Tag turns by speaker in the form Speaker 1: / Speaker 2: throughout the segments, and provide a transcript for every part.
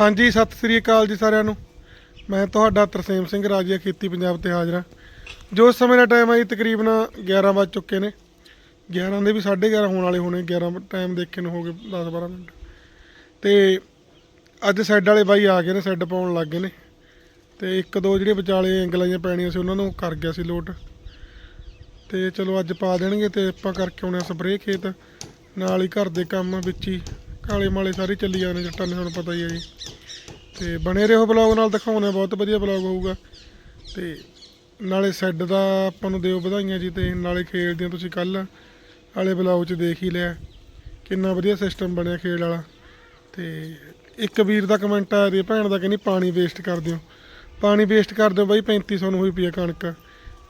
Speaker 1: ਹਾਂਜੀ, ਸਤਿ ਸ੍ਰੀ ਅਕਾਲ ਜੀ ਸਾਰਿਆਂ ਨੂੰ। ਮੈਂ ਤੁਹਾਡਾ ਤਰਸੇਮ ਸਿੰਘ, ਰਾਜੀਆ ਖੇਤੀ ਪੰਜਾਬ ਤੇ ਹਾਜ਼ਰ ਹਾਂ। ਜੋ ਇਸ ਸਮੇਂ ਦਾ ਟਾਈਮ ਹੈ ਜੀ, ਤਕਰੀਬਨ 11 ਵੱਜ ਚੁੱਕੇ ਨੇ। 11 ਦੇ ਵੀ 11:30 ਹੋਣ ਵਾਲੇ ਹੋਣੇ 11 ਟਾਈਮ ਦੇਖੇ ਨੂੰ ਹੋ ਗਏ 10-12 ਮਿੰਟ। ਤੇ ਅੱਜ ਸੈੱਡ ਵਾਲੇ ਬਾਈ ਆ ਗਏ ਨੇ ਸੈੱਡ ਪਾਉਣ ਲੱਗ ਗਏ ਨੇ। ਤੇ ਇੱਕ ਦੋ ਜਿਹੜੇ ਵਿਚਾਲੇ ਐਂਗਲਾਂ ਜਿਹੀਆਂ ਪੈਣੀਆਂ ਸੀ, ਉਹਨਾਂ ਨੂੰ ਕਰ ਗਿਆ ਸੀ ਲੋਟ। ਤੇ ਚਲੋ ਅੱਜ ਪਾ ਦੇਣਗੇ ਤੇ ਆਪਾਂ ਕਰਕੇ ਆਉਣੇ ਸਪਰੇਅ ਖੇਤ। ਨਾਲ ਹੀ ਘਰ ਦੇ ਕੰਮ ਵਿੱਚ ਹੀ ਕਾਲੇ ਮਾਲੇ ਸਾਰੇ ਚੱਲੀ ਜਾਂਦੇ ਜੱਟਾਂ ਨੇ ਤੁਹਾਨੂੰ ਪਤਾ ਹੀ ਹੈ ਜੀ। ਤੇ ਬਣੇ ਰਹੋ ਬਲੌਗ ਨਾਲ ਦਿਖਾਉਣਾ ਬਹੁਤ ਵਧੀਆ ਬਲੌਗ ਹੋਊਗਾ। ਤੇ ਨਾਲੇ ਸੈੱਡ ਦਾ ਆਪਾਂ ਨੂੰ ਦਿਓ ਵਧਾਈਆਂ ਜੀ, ਤੇ ਨਾਲੇ ਖੇਡਦੇ ਹੋ ਤੁਸੀਂ ਕੱਲ ਵਾਲੇ ਬਲੌਗ 'ਚ ਦੇਖ ਹੀ ਲਿਆ। ਕਿੰਨਾ ਵਧੀਆ ਸਿਸਟਮ ਬਣਿਆ ਖੇਡ ਵਾਲਾ। ਤੇ ਇੱਕ ਵੀਰ ਦਾ ਕਮੈਂਟ ਆ ਰਿਹਾ ਭੈਣ ਦਾ ਕਹਿੰਦੀ ਪਾਣੀ ਵੇਸਟ ਕਰ ਦਿਓ। ਪਾਣੀ ਵੇਸਟ ਕਰ ਦਿਓ ਬਾਈ 3500 ਨੂੰ ਹੋਈ ਪਈ ਆ ਕਣਕ।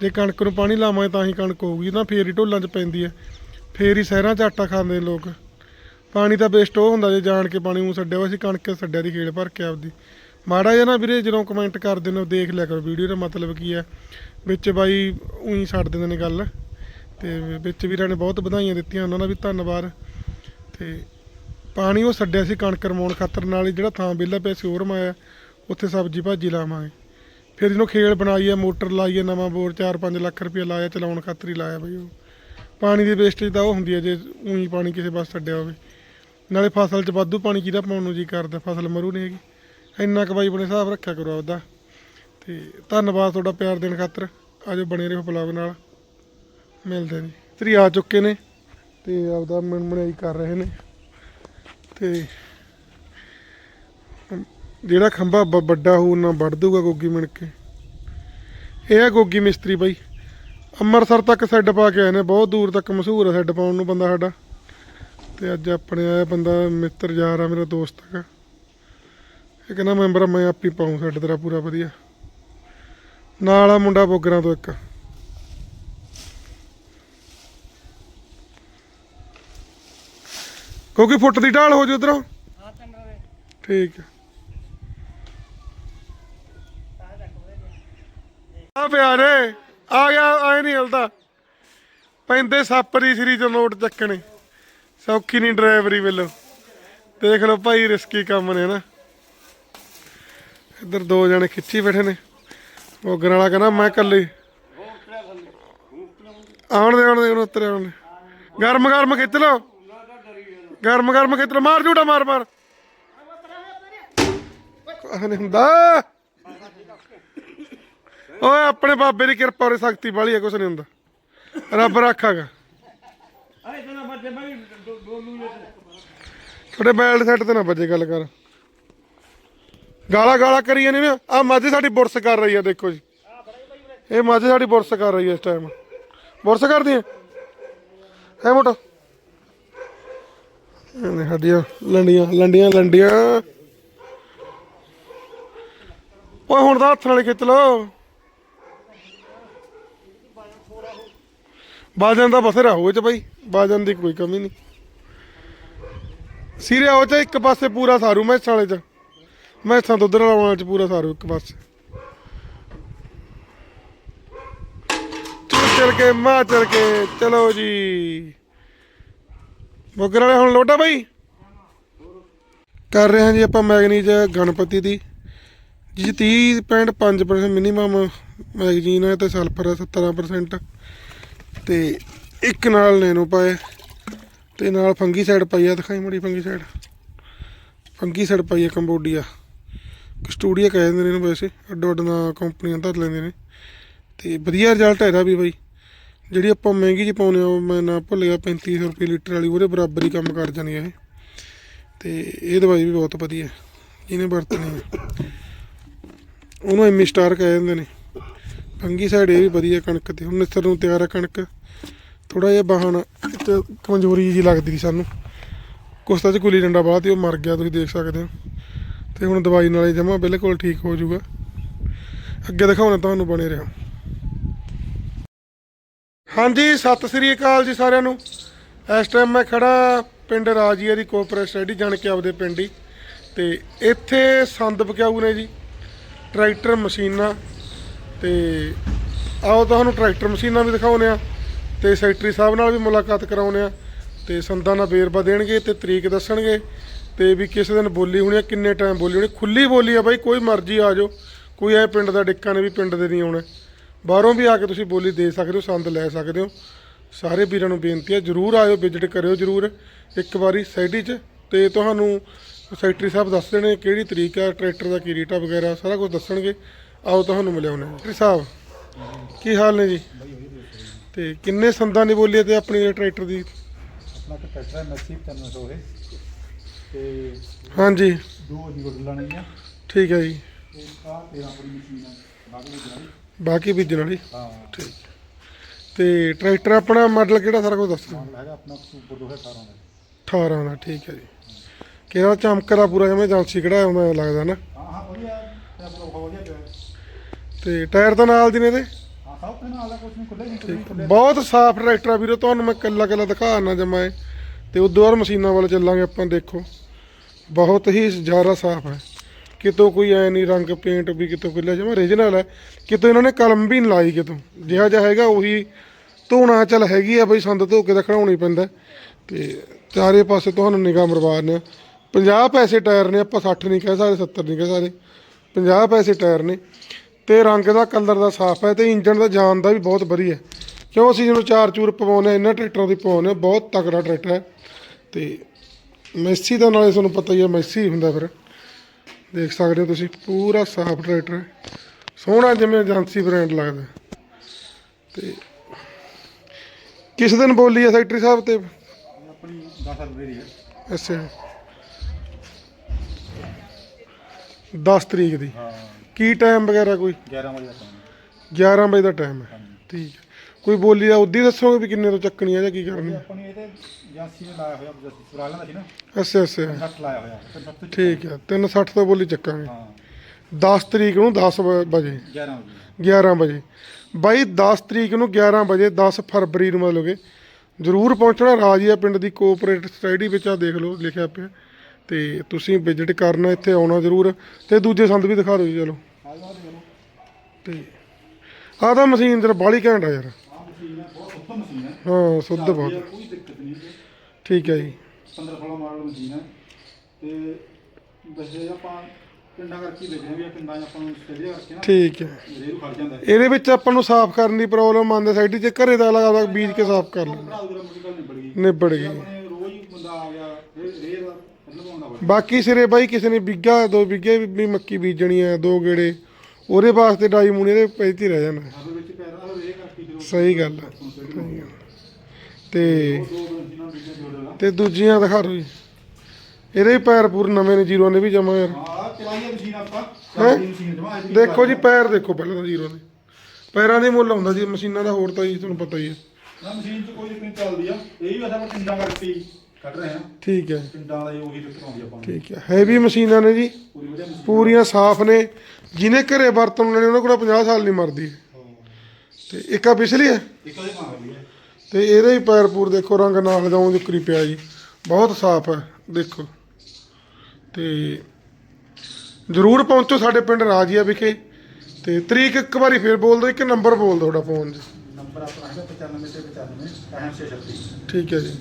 Speaker 1: ਜੇ ਕਣਕ ਨੂੰ ਪਾਣੀ ਲਾਵਾਂਗੇ ਤਾਂ ਹੀ ਕਣਕ ਹੋਊਗੀ ਨਾ ਫੇਰ ਹੀ ਢੋਲਾਂ 'ਚ ਪੈਂਦੀ ਹੈ ਫੇਰ ਹੀ ਸ਼ਹਿਰਾਂ 'ਚ ਆਟਾ ਖਾਂਦੇ ਲੋਕ। ਪਾਣੀ ਤਾਂ ਵੇਸਟ ਉਹ ਹੁੰਦਾ ਜੇ ਜਾਣ ਕੇ ਪਾਣੀ ਨੂੰ ਛੱਡਿਆ ਹੋਇਆ ਸੀ, ਕਣਕ ਛੱਡਿਆ ਦੀ ਖੇਡ ਭਰ ਕੇ ਆਪਦੀ। ਮਾੜਾ ਜਿਹਾ ਨਾ ਵੀਰੇ, ਜਦੋਂ ਕਮੈਂਟ ਕਰਦੇ ਨੇ ਉਹ ਦੇਖ ਲਿਆ ਕਰੋ ਵੀਡੀਓ ਦਾ ਮਤਲਬ ਕੀ ਹੈ। ਵਿੱਚ ਬਾਈ ਉਹੀ ਛੱਡ ਦਿੰਦੇ ਨੇ ਗੱਲ। ਤੇ ਵਿੱਚ ਵੀਰਾਂ ਨੇ ਬਹੁਤ ਵਧਾਈਆਂ ਦਿੱਤੀਆਂ, ਉਹਨਾਂ ਦਾ ਵੀ ਧੰਨਵਾਦ। ਤੇ ਪਾਣੀ ਉਹ ਛੱਡਿਆ ਸੀ ਕਣਕ ਰਮਾਉਣ ਖਾਤਰ, ਨਾਲ ਹੀ ਜਿਹੜਾ ਥਾਂ ਵਿਹਲਾ ਪਿਆ ਸੀ, ਉਹ ਰਮਾਇਆ। ਉੱਥੇ ਸਬਜ਼ੀ ਭਾਜੀ ਲਾਵਾਂਗੇ। ਫਿਰ ਇਹਨੂੰ ਖੇਲ ਬਣਾਈ ਹੈ ਮੋਟਰ ਲਾਈ ਹੈ ਨਵਾਂ ਬੋਰ 4-5 ਲੱਖ ਰੁਪਏ ਲਾਇਆ, ਚਲਾਉਣ ਖਾਤਰ ਹੀ ਲਾਇਆ ਬਈ ਉਹ। ਪਾਣੀ ਦੀ ਵੇਸਟੇਜ ਤਾਂ ਉਹ ਹੁੰਦੀ ਹੈ ਜੇ ਉਹੀ ਪਾਣੀ ਕਿਸੇ ਪਾਸੇ ਛੱਡਿਆ ਹੋਵੇ। ਨਾਲੇ ਫਸਲ 'ਚ ਵਾਧੂ ਪਾਣੀ ਕਿਹਦਾ ਪਾਉਣ ਨੂੰ ਜੀ ਕਰਦਾ, ਫਸਲ ਮਰੂ ਨਹੀਂ ਹੈਗੀ। ਇੰਨਾ ਕੁ ਬਾਈ ਆਪਣੇ ਹਿਸਾਬ ਰੱਖਿਆ ਕਰੋ ਆਪਦਾ। ਤੇ ਧੰਨਵਾਦ ਤੁਹਾਡਾ ਪਿਆਰ ਦੇਣ ਖਾਤਰ। ਆਜੋ ਬਣੇ ਰਹੋ ਬਲੌਗ ਨਾਲ। ਮਿਲਦੇ ਨੇ। ਤਰੀ ਆ ਚੁੱਕੇ ਨੇ ਤੇ ਆਪਦਾ ਮਨਮਣਾਈ ਕਰ ਰਹੇ ਨੇ। ਤੇ ਜਿਹੜਾ ਖੰਭਾ ਬ- ਵੱਡਾ ਹੋਊ ਨਾ ਵੱਢ ਦੂਗਾ ਗੋਗੀ ਮਿਣ ਕੇ। ਇਹ ਆ ਗੋਗੀ ਮਿਸਤਰੀ ਬਾਈ। ਅੰਮ੍ਰਿਤਸਰ ਤੱਕ ਸੈੱਡ ਪਾ ਕੇ ਆਏ ਨੇ। ਬਹੁਤ ਦੂਰ ਤੱਕ ਮਸ਼ਹੂਰ ਹੈ ਸੈੱਡ ਪਾਉਣ ਨੂੰ ਬੰਦਾ ਸਾਡਾ। ਤੇ ਅੱਜ ਆਪਣੇ ਆਇਆ ਬੰਦਾ ਮਿੱਤਰ ਯਾਰ ਆ ਮੇਰਾ ਦੋਸਤ ਹੈਗਾ। ਇਹ ਕਹਿੰਦਾ ਮੈਂਬਰ ਮੈਂ ਆਪੀ ਪਾਉਂ ਸੈੱਡ ਤੇਰਾ ਪੂਰਾ ਵਧੀਆ। ਨਾਲ ਆ ਮੁੰਡਾ ਬੋਗਰਾਂ ਤੋਂ ਇੱਕ। ਕਿਉਂਕਿ ਫੁੱਟ ਦੀ ਢਾਲ ਹੋ ਜੂ ਉਧਰੋਂ। ਠੀਕ ਹੈ ਆ ਪਿਆਰੇ ਆ ਗਿਆ ਆਏ ਨਹੀਂ ਹਲਦਾ। ਪੈਂਦੇ ਸੱਪ ਦੀ ਸ੍ਰੀ ਚ ਨੋਟ ਚੱਕਣੇ। ਸੌਖੀ ਨਹੀਂ ਡਰਾਈਵਰੀ ਵੱਲੋਂ ਦੇਖ ਲਓ ਭਾਈ ਰਿਸਕੀ ਕੰਮ ਨੇ ਨਾ ਇੱਧਰ ਦੋ ਜਣੇ ਖਿੱਚੀ ਬੈਠੇ ਨੇ। ਉਹ ਵਾਲਾ ਕਹਿੰਦਾ, ਮੈਂ ਇਕੱਲੇ। ਆਉਣ ਦੇ ਆਉਣ ਦੇ, ਉਹਨੂੰ ਆਉਣ ਦੇ। ਗਰਮ ਗਰਮ ਖਿੱਚ ਲਓ। ਗਰਮ ਗਰਮ ਖਿੱਚ ਲਓ। ਮਾਰ ਝੂਟਾ, ਮਾਰ ਮਾਰ। ਕੁਛ ਨਹੀਂ ਹੁੰਦਾ। ਓਏ, ਆਪਣੇ ਬਾਬੇ ਦੀ ਕਿਰਪਾ ਔਰ ਸ਼ਕਤੀ ਵਾਲੀ ਹੈ ਕੁਛ ਨਹੀਂ ਹੁੰਦਾ। ਰੱਬ ਰੱਖਾਗਾ। ਤੁਹਾਡੇ ਬੈਲਟ ਸੈੱਟ ਤੇ ਨਾ ਵੱਜੇ ਗੱਲ ਕਰ। ਗਾਲਾ ਗਾਲਾ ਕਰੀ ਜਾਂਦੇ ਨੇ ਆ ਮੱਝ ਸਾਡੀ ਬੁਰਸ ਕਰ ਰਹੀ ਆ, ਦੇਖੋ ਜੀ। ਇਹ ਮੱਝ ਸਾਡੀ ਬੁਰਸ ਕਰ ਰਹੀ ਹੈ ਇਸ ਟਾਈਮ ਬੁਰਸ ਕਰਦੀ ਹੈ ਹੈ ਮੋਟਾ। ਇਹਨੇ ਸਾਡੀਆਂ ਲੰਡੀਆਂ ਲੰਡੀਆਂ ਲੰਡੀਆਂ। ਓਏ ਹੁਣ ਤਾਂ ਹੱਥ ਨਾਲ ਖਿੱਚ ਲਓ। ਬਾਜਨ ਦਾ ਬਸਰਾ ਹੋਵੇ ਚ ਬਾਈ, ਬਾਜਨ ਦੀ ਕੋਈ ਕਮੀ ਨਹੀਂ। ਸਿਰੇ ਉਹ ਚ ਇੱਕ ਪਾਸੇ ਪੂਰਾ ਸਾਰੂ ਮੈਸਾਂ ਵਾਲੇ ਚ। ਮੈਸਾਂ ਦੁੱਧ ਵਾਲੇ ਚ ਪੂਰਾ ਸਾਰੂ ਇੱਕ ਪਾਸੇ। ਚਲ ਕੇ, ਮਾਂ ਚਲ ਕੇ, ਚਲੋ ਜੀ। ਬੁੱਗਰ ਵਾਲੇ ਹੁਣ ਲੋਟਾ ਬਾਈ? ਕਰ ਰਹੇ ਹਾਂ ਜੀ ਆਪਾਂ ਮੈਗਨੀਜ ਗਣਪਤੀ ਦੀ। ਜਿਸ 30.5% ਮਿਨੀਮਮ ਮੈਗਜ਼ੀਨ ਹੈ ਤੇ ਸਲਫਰ 17% ਤੇ ਇੱਕ ਨਾਲ ਨੈਨੋ ਪਾਇਆ ਤੇ ਨਾਲ ਫੰਗੀ ਸਾਈਡ ਪਾਈ ਆ, ਦਿਖਾਈ ਮੜੀ ਫੰਗੀ ਸਾਈਡ। ਫੰਗੀ ਸਾਈਡ ਪਾਈ ਆ ਕੰਬੋਡੀਆ। ਕਸਟੂਡੀਆ ਕਹਿ ਦਿੰਦੇ ਨੇ ਇਹਨੂੰ ਵੈਸੇ, ਅੱਡੋ ਅੱਡ ਨਾ ਕੰਪਨੀਆਂ ਧਰ ਲੈਂਦੇ ਨੇ। ਤੇ ਵਧੀਆ ਰਿਜ਼ਲਟ ਹੈਗਾ ਵੀ ਬਾਈ। ਜਿਹੜੀ ਆਪਾਂ ਮਹਿੰਗੀ 'ਚ ਪਾਉਨੇ ਆ ਉਹ ਮੈਂ ਨਾ ਭੁੱਲਿਆ 3500 ਰੁਪਏ ਲੀਟਰ ਵਾਲੀ, ਉਹਦੇ ਬਰਾਬਰ ਹੀ ਕੰਮ ਕਰ ਜਾਣੀ ਇਹ। ਤੇ ਇਹ ਦਵਾਈ ਵੀ ਬਹੁਤ ਵਧੀਆ ਜਿਹਨੇ ਵਰਤਣੀ ਹੈ। ਉਹਨੂੰ ਐਮੀ ਸਟਾਰ ਕਹਿ ਦਿੰਦੇ ਨੇ। ਫੰਗੀ ਸਾਈਡ ਇਹ ਵੀ ਵਧੀਆ ਕਣਕ ਤੇ, ਹੁਣ ਨਿਸਰ ਨੂੰ ਤਿਆਰ ਆ ਕਣਕ। ਥੋੜਾ ਜਿਹਾ ਬਾਹਣ ਤੇ ਕਮਜ਼ੋਰੀ ਜੀ ਲੱਗਦੀ ਸੀ ਸਾਨੂੰ। ਕੁਛ ਚ ਗੁੱਲੀ ਡੰਡਾ ਬਾਅਦ ਤੇ ਉਹ ਮਰ ਗਿਆ, ਤੁਸੀਂ ਦੇਖ ਸਕਦੇ ਹੋ। ਤੇ ਹੁਣ ਦਵਾਈ ਨਾਲੇ ਜਮਾ ਬਿਲਕੁਲ ਠੀਕ ਹੋ ਜਾਊਗਾ। ਅੱਗੇ ਦਿਖਾਉਣਾ ਤੁਹਾਨੂੰ ਬਣੇ ਰਿਹਾ। ਹਾਂਜੀ, ਸਤਿ ਸ੍ਰੀ ਅਕਾਲ ਜੀ ਸਾਰਿਆਂ ਨੂੰ। ਇਸ ਟਾਈਮ ਮੈਂ ਖੜਾ ਪਿੰਡ ਰਾਜੀਆ ਦੀ ਕੋਪਰੇਟ ਸਟੱਡੀ ਜਾਣ ਕੇ ਆਪਦੇ ਪਿੰਡ ਹੀ। ਤੇ ਇੱਥੇ ਸੰਦ ਬਕਿਆਊ ਨੇ ਜੀ, ਟਰੈਕਟਰ, ਮਸ਼ੀਨਾਂ ਤੇ ਆਓ ਤੁਹਾਨੂੰ ਟਰੈਕਟਰ ਮਸ਼ੀਨਾਂ ਵੀ ਦਿਖਾਉਨੇ ਆ ਤੇ ਸੈਕਟਰੀ ਸਾਹਿਬ ਨਾਲ ਵੀ ਮੁਲਾਕਾਤ ਕਰਾਉਨੇ ਆ ਤੇ ਸੰਦਾਂ ਦਾ ਵੇਰਵਾ ਦੇਣਗੇ ਤੇ ਤਰੀਕ ਦੱਸਣਗੇ ਤੇ ਵੀ ਕਿਸੇ ਦਿਨ ਬੋਲੀ ਹੋਣੀ ਆ, ਕਿੰਨੇ ਟਾਈਮ ਬੋਲੀ ਹੋਣੀ, ਖੁੱਲੀ ਬੋਲੀ ਆ ਬਾਈ, ਕੋਈ ਮਰਜ਼ੀ ਆ ਜਾਓ। ਕੋਈ ਐ ਪਿੰਡ ਦਾ ਡਿੱਕਾ ਨੇ ਵੀ ਪਿੰਡ ਦੇ ਨਹੀਂ ਆਉਣਾ। ਬਾਹਰੋਂ ਵੀ ਆ ਕੇ ਤੁਸੀਂ ਬੋਲੀ ਦੇ ਸਕਦੇ ਹੋ, ਸੰਦ ਲੈ ਸਕਦੇ ਹੋ। ਸਾਰੇ ਵੀਰਾਂ ਨੂੰ ਬੇਨਤੀ ਹੈ ਜਰੂਰ ਆਇਓ ਵਿਜ਼ਿਟ ਕਰਿਓ ਜਰੂਰ। ਇੱਕ ਵਾਰੀ ਸੈਟੀ 'ਚ ਤੇ ਤੁਹਾਨੂੰ ਸੈਕਟਰੀ ਸਾਹਿਬ ਦੱਸ ਦੇਣੇ ਕਿਹੜੀ ਤਰੀਕ ਆ, ਟਰੈਕਟਰ ਦਾ ਕੀ ਰੇਟ ਆ ਵਗੈਰਾ, ਸਾਰਾ ਕੁਝ ਦੱਸਣਗੇ। ਆਓ ਤੁਹਾਨੂੰ ਮਿਲਿਆਉਣੇ ਸੈਕਟਰੀ ਸਾਹਿਬ ਕੀ ਹਾਲ ਨੇ ਜੀ? ਤੇ ਕਿੰਨੇ ਸੰਦਾਂ ਦੀ ਬੋਲੀ ਤੇ ਆਪਣੀ ਟਰੈਕਟਰ ਦੀ?
Speaker 2: ਆਪਣਾ ਇੱਕ ਟਰੈਕਟਰ ਹੈ ਮੈਸੀ 300 ਹੈ ਤੇ
Speaker 1: ਹਾਂਜੀ।
Speaker 2: ਦੋ
Speaker 1: ਠੀਕ ਹੈ ਜੀ।
Speaker 2: ਤੇ ਆ 13 ਬੜੀ ਮਸ਼ੀਨ ਆ ਬਾਕੀ ਜਨਾਈ
Speaker 1: ਬਾਕੀ ਬੀਜਣ ਵਾਲੀ?
Speaker 2: ਹਾਂ।
Speaker 1: ਠੀਕ। ਤੇ ਟਰੈਕਟਰ ਆਪਣਾ ਮਾਡਲ ਕਿਹੜਾ ਸਾਰਾ ਕੁਝ ਦੱਸੋ?
Speaker 2: ਮਾਡਲ ਹੈਗਾ ਆਪਣਾ ਸੁਪਰ 2018 ਦਾ
Speaker 1: 18 ਦਾ ਠੀਕ ਹੈ ਜੀ। ਕਿਹੜਾ ਚਮਕਦਾ ਪੂਰਾ ਜਿਵੇਂ ਕਢਾਇਆ ਹੁੰਦਾ ਲੱਗਦਾ ਨਾ।
Speaker 2: ਹਾਂ ਹਾਂ ਵਧੀਆ। ਤੇ ਆਪਣਾ ਵਧੀਆ।
Speaker 1: ਤੇ ਟਾਇਰ ਤਾਂ ਨਾਲ ਦੀ ਨੇ ਇਹਦੇ?
Speaker 2: ਹਾਂ ਸਭ ਤੋਂ ਨਾਲ ਕੁਝ ਨਹੀਂ ਖੁੱਲੇ ਨਹੀਂ ਕੁਝ ਨਹੀਂ ਖੁੱਲੇ
Speaker 1: ਬਹੁਤ ਸਾਫ਼ ਟਰੈਕਟਰ ਆ ਵੀਰੋ ਤੁਹਾਨੂੰ ਮੈਂ ਕੱਲਾ ਕੱਲਾ ਦਿਖਾਣਾ ਜਮਾਏ ਤੇ ਉਦੋਂ ਬਾਅਦ ਮਸ਼ੀਨਾਂ ਵੱਲ ਚੱਲਾਂਗੇ ਆਪਾਂ ਦੇਖੋ। ਬਹੁਤ ਹੀ ਜ਼ਿਆਦਾ ਸਾਫ਼ ਹੈ। ਕਿਤੋਂ ਕੋਈ ਐ ਨਹੀਂ ਰੰਗ ਪੇਂਟ ਵੀ ਕਿਤੋਂ ਕੋਈ ਜਮਾ ਓਰੀਜਨਲ ਹੈ। ਕਿਤੋਂ ਇਹਨਾਂ ਨੇ ਕਲਮ ਵੀ ਨਹੀਂ ਲਾਈ ਕਿਤੋਂ। ਜਿਹਾ ਜਿਹਾ ਹੈਗਾ ਉਹੀ ਧੋਣਾ ਚੱਲ ਹੈਗੀ ਆ ਬਈ ਸੰਦ ਧੋ ਕੇ ਤਾਂ ਖੜਾਉਣੀ ਪੈਂਦਾ। ਤੇ ਚਾਰੇ ਪਾਸੇ ਤੁਹਾਨੂੰ ਨਿਗਾਹ ਮਰਵਾਉਣੇ 50 ਪੈਸੇ ਟਾਇਰ ਨੇ ਆਪਾਂ 60 ਨਹੀਂ ਕਹਿ ਸਕਦੇ 70 ਨਹੀਂ ਕਹਿ ਸਕਦੇ। 50 ਪੈਸੇ ਟਾਇਰ ਨੇ। ਤੇ ਰੰਗ ਦਾ ਕਲਰ ਦਾ ਸਾਫ਼ ਹੈ ਤੇ ਇੰਜਨ ਦਾ ਜਾਨ ਦਾ ਵੀ ਬਹੁਤ ਵਧੀਆ ਕਿਉਂ ਅਸੀਂ ਜਿਹਨੂੰ ਚਾਰ ਚੂਰ ਪਵਾਉਂਦੇ ਹਾਂ ਇਹਨਾਂ ਟਰੈਕਟਰਾਂ ਦੀ ਪਵਾਉਂਦੇ ਹਾਂ ਬਹੁਤ ਤਕੜਾ ਟਰੈਕਟਰ ਹੈ। ਤੇ ਮੈਸੀ ਦਾ ਨਾਲੇ ਤੁਹਾਨੂੰ ਪਤਾ ਹੀ ਹੈ ਮੈਸੀ ਹੀ ਹੁੰਦਾ ਫਿਰ। ਦੇਖ ਸਕਦੇ ਹੋ ਤੁਸੀਂ ਪੂਰਾ ਸਾਫ਼ ਟਰੈਕਟਰ ਹੈ। ਸੋਹਣਾ ਜਿਵੇਂ ਏਜੰਸੀ ਬ੍ਰਾਂਡ ਲੱਗਦਾ ਤੇ ਕਿਸ ਦਿਨ ਬੋਲੀ ਹੈ ਸੈਕਟਰੀ ਸਾਹਿਬ ਤੇ?
Speaker 2: ਆਪਣੀ 10 ਰੁਪਏ ਦੀ ਹੈ।
Speaker 1: ਅੱਛਾ। 10 ਤਰੀਕ ਦੀ।
Speaker 2: ਹਾਂ।
Speaker 1: ਕੀ ਟਾਈਮ ਵਗੈਰਾ ਕੋਈ?
Speaker 2: 11 ਵਜੇ ਦਾ ਟਾਈਮ
Speaker 1: 11 ਵਜੇ ਦਾ ਟਾਈਮ ਹੈ। ਠੀਕ ਹੈ। ਕੋਈ ਬੋਲੀ ਦਾ ਉਦੀ ਦੱਸੋਗੇ ਵੀ ਕਿੰਨੇ ਤੋਂ ਚੱਕਣੀ ਹੈ ਜਾਂ ਕੀ ਕਰਨੀ ਹੈ
Speaker 2: ਆਪਣੀ ਇਹਦੇ ਏਜੰਸੀ ਨੇ ਲਾਇਆ ਹੋਇਆ ਜਸੀ ਸੁਰਾ ਲੈਂਦਾ ਸੀ ਨਾ।
Speaker 1: ਅੱਛਾ ਅੱਛਾ।
Speaker 2: ਸੱਟ ਲਾਇਆ ਹੋਇਆ ਤੇ ਸਭ ਤੋਂ
Speaker 1: ਠੀਕ ਹੈ। 360 ਤੋਂ ਬੋਲੀ ਚੱਕਾਂਗੇ।
Speaker 2: ਹਾਂ।
Speaker 1: 10 ਤਰੀਕ ਨੂੰ 10 ਵ- ਵਜੇ।
Speaker 2: 11 ਵਜੇ।
Speaker 1: 11 ਵਜੇ। ਬਾਈ 10 ਤਰੀਕ ਨੂੰ 11 ਵਜੇ 10 ਫਰਵਰੀ ਨੂੰ ਮਤਲਬ ਕਿ ਜ਼ਰੂਰ ਪਹੁੰਚਣਾ। ਰਾਜੀਆ ਪਿੰਡ ਦੀ ਕੋਆਪਰੇਟਿਵ ਸੋਸਾਇਟੀ ਵਿੱਚ ਆ ਦੇਖ ਲਓ ਲਿਖਿਆ ਪਿਆ। ਤੇ ਤੁਸੀਂ ਵਿਜ਼ਿਟ ਕਰਨਾ ਇੱਥੇ ਆਉਣਾ ਜ਼ਰੂਰ ਤੇ ਦੂਜੇ ਸੰਦ ਵੀ ਦਿਖਾ ਦਿਓ ਜੀ ਚਲੋ। ਤੇ ਆਹ ਤਾਂ ਮਸ਼ੀਨ ਤੇ ਬਾਲੀ ਘੈਂਟ ਆ ਯਾਰ।
Speaker 2: ਹੈ ਬਹੁਤ ਉੱਤਮ ਮਸ਼ੀਨ ਹੈ
Speaker 1: ਹਾਂ ਸੁੱਧ ਬਹੁਤ।
Speaker 2: ਕੋਈ ਦਿੱਕਤ ਨਹੀਂ
Speaker 1: ਠੀਕ ਹੈ ਜੀ।
Speaker 2: 15 16 ਮਾਡਲ ਮਸ਼ੀਨ ਹੈ। ਤੇ ਵੈਸੇ ਆਪਾਂ ਪਿੰਡਾਂ ਕਰਕੇ ਵੇਚਦੇ ਵੀ ਆ ਪਿੰਡਾਂ ਆਪਾਂ ਨੂੰ ਸਟੇਡੀਆ ਕਰਕੇ ਨਾ
Speaker 1: ਠੀਕ ਹੈ।
Speaker 2: ਰੇਰੂ ਖੜ ਜਾਂਦਾ
Speaker 1: ਇਹਦੇ ਵਿੱਚ ਆਪਾਂ ਨੂੰ ਸਾਫ਼ ਕਰਨ ਦੀ ਪ੍ਰੋਬਲਮ ਆਉਂਦੀ ਸਾਈਡ 'ਚ ਘਰੇ ਦਾ ਲਗਾ ਬੀਜ ਕੇ ਸਾਫ਼ ਕਰ ਲੈਂਦੇ
Speaker 2: ਨਿਬੜ ਗਈ।
Speaker 1: ਨਿਬੜ ਗਈ।
Speaker 2: ਰੋਜ਼ ਬੰਦਾ ਆ ਗਿਆ ਰੇ ਰੇ ਦਾ
Speaker 1: ਬਾਕੀ ਸਿਰੇ ਬਾਈ ਕਿਸੇ ਨੇ ਬਿੱਗਾ, ਦੋ ਬਿੱਗੇ ਵੀ- ਮੱਕੀ ਬੀਜਣੀ ਆ, ਦੋ ਗੇੜੇ। ਉਹਦੇ ਵਾਸਤੇ ਡਾਈ ਮੂਣੀ ਦੇ ਪੈਚ ਰਹਿ ਜਾਣਾ। ਸਹੀ ਗੱਲ ਹੈ ਤੇ ਤੇ ਦੂਜੀਆਂ ਦਿਖਾ ਦਿਓ ਜੀ। ਇਹਦੇ ਪੈਰ ਪੂਰ ਨਵੇਂ ਨੇ, ਜੀਰੋ ਨੇ ਵੀ ਜਮਾ ਯਾਰ। ਦੇਖੋ ਜੀ, ਪੈਰ ਦੇਖੋ ਪਹਿਲਾਂ ਤਾਂ ਜੀਰੋ ਦੇ। ਪੈਰਾਂ ਦੀ ਮੁੱਲ ਆਉਂਦਾ ਜੀ, ਮਸ਼ੀਨਾਂ ਦਾ ਹੋਰ ਤਾਂ ਜੀ, ਤੁਹਾਨੂੰ ਪਤਾ ਹੀ ਹੈ
Speaker 2: ਮਸ਼ੀਨ 'ਚ ਕੋਈ ਨਹੀਂ ਚੱਲਦੀ ਆ। ਇਹ ਵੀ ਵੈਸੇ ਆਪਾਂ ਪਿੰਡਾਂ ਕਰਕੇ ਕੱਢ ਰਹੇ ਹਾਂ।
Speaker 1: ਠੀਕ ਹੈ
Speaker 2: ਪਿੰਡਾਂ ਦਾ ਹੀ ਉਹੀ ਦਿੱਕਤ ਆਉਂਦੀ ਆਪਾਂ। ਨੂੰ
Speaker 1: ਠੀਕ ਹੈ। ਹੈਵੀ ਮਸ਼ੀਨਾਂ ਨੇ ਜੀ।
Speaker 2: ਪੂਰੀ ਵਧੀਆ ਮਸ਼ੀਨ।
Speaker 1: ਪੂਰੀਆਂ ਸਾਫ਼ ਨੇ। ਜਿਹਨੇ ਘਰੇ ਵਰਤਣ ਲੈਣੇ ਉਹਨਾਂ ਕੋਲ 50 ਸਾਲ ਨਹੀਂ ਮਰਦੀ। ਤੇ ਇੱਕ ਆ ਪਿਛਲੀ ਹੈ?
Speaker 2: ਇੱਕ ਉਹਦੇ ਮਾਰ ਲਈ ਹੈ।
Speaker 1: ਤੇ ਇਹਦੇ ਹੀ ਪੈਰ ਪੂਰ ਦੇਖੋ ਰੰਗ ਨਾਲ ਜਾਉਂ ਜੁਕਰੀ ਪਿਆ ਜੀ। ਬਹੁਤ ਸਾਫ਼ ਹੈ ਦੇਖੋ। ਤੇ ਜਰੂਰ ਪਹੁੰਚੋ ਸਾਡੇ ਪਿੰਡ ਰਾਜੀਆ ਵਿਖੇ। ਤੇ ਤਰੀਕ ਇੱਕ ਵਾਰੀ ਫੇਰ ਬੋਲ ਦਿਓ ਇੱਕ ਨੰਬਰ ਬੋਲ ਦਿਓ ਤੁਹਾਡਾ ਫੋਨ 'ਚ
Speaker 2: ਨੰਬਰ ਆਪਣਾ ਹੈਗਾ 95 ਤੇ 95 636
Speaker 1: ਠੀਕ ਹੈ ਜੀ।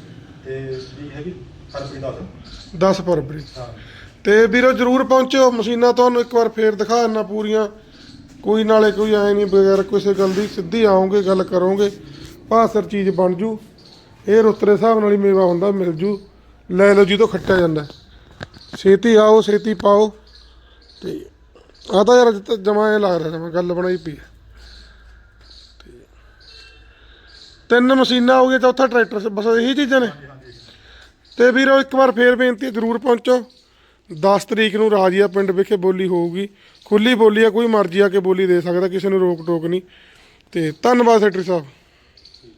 Speaker 2: ਤੇ ਜੀ ਹੈਗੀ? ਫਰਵਰੀ 10
Speaker 1: 10 ਫਰਵਰੀ
Speaker 2: ਹਾਂ।
Speaker 1: ਤੇ ਵੀਰੋ ਜਰੂਰ ਪਹੁੰਚੋ। ਮਸ਼ੀਨਾਂ ਤੁਹਾਨੂੰ ਇੱਕ ਵਾਰ ਫੇਰ ਦਿਖਾ ਦਿੰਨਾ ਪੂਰੀਆਂ। ਕੋਈ ਨਾਲੇ ਕੋਈ ਐ ਨਹੀਂ ਬਗੈਰ ਕਿਸੇ ਗੱਲ ਦੀ ਸਿੱਧੀ ਆਓਗੇ ਗੱਲ ਕਰੋਗੇ ਭਾਸਰ ਚੀਜ਼ ਬਣ ਜੂ। ਇਹ ਰੁੱਤਰੇ ਹਿਸਾਬ ਨਾਲ ਹੀ ਮੇਵਾ ਹੁੰਦਾ ਮਿਲ ਜੂ। ਲੈ ਲਓ ਜੀ ਤੋਂ ਖੱਟਿਆ ਜਾਂਦਾ। ਛੇਤੀ ਆਓ ਛੇਤੀ ਪਾਓ। ਤੇ ਆ ਤਾਂ ਯਾਰ ਜਮਾ ਇਹ ਲੱਗ ਰਿਹਾ ਜਮਾ ਗੱਲ ਬਣਾਈ ਪਈ ਤਿੰਨ ਮਸ਼ੀਨਾਂ ਹੋ ਗਈਆਂ ਚੌਥਾ ਟਰੈਕਟਰ ਬਸ ਇਹੀ ਚੀਜ਼ਾਂ ਨੇ। ਤੇ ਵੀਰੋ, ਇੱਕ ਵਾਰ ਫੇਰ ਬੇਨਤੀ, ਜ਼ਰੂਰ ਪਹੁੰਚੋ। 10 ਤਰੀਕ ਨੂੰ ਰਾਜੀਆ ਪਿੰਡ ਵਿਖੇ ਬੋਲੀ ਹੋਊਗੀ। ਖੁੱਲੀ ਬੋਲੀ ਆ, ਕੋਈ ਮਰਜ਼ੀ ਆ ਕੇ ਬੋਲੀ ਦੇ ਸਕਦਾ, ਕਿਸੇ ਨੂੰ ਰੋਕ ਟੋਕ ਨਹੀਂ। ਤੇ ਧੰਨਵਾਦ, ਸੈਕਟਰੀ ਸਾਹਿਬ।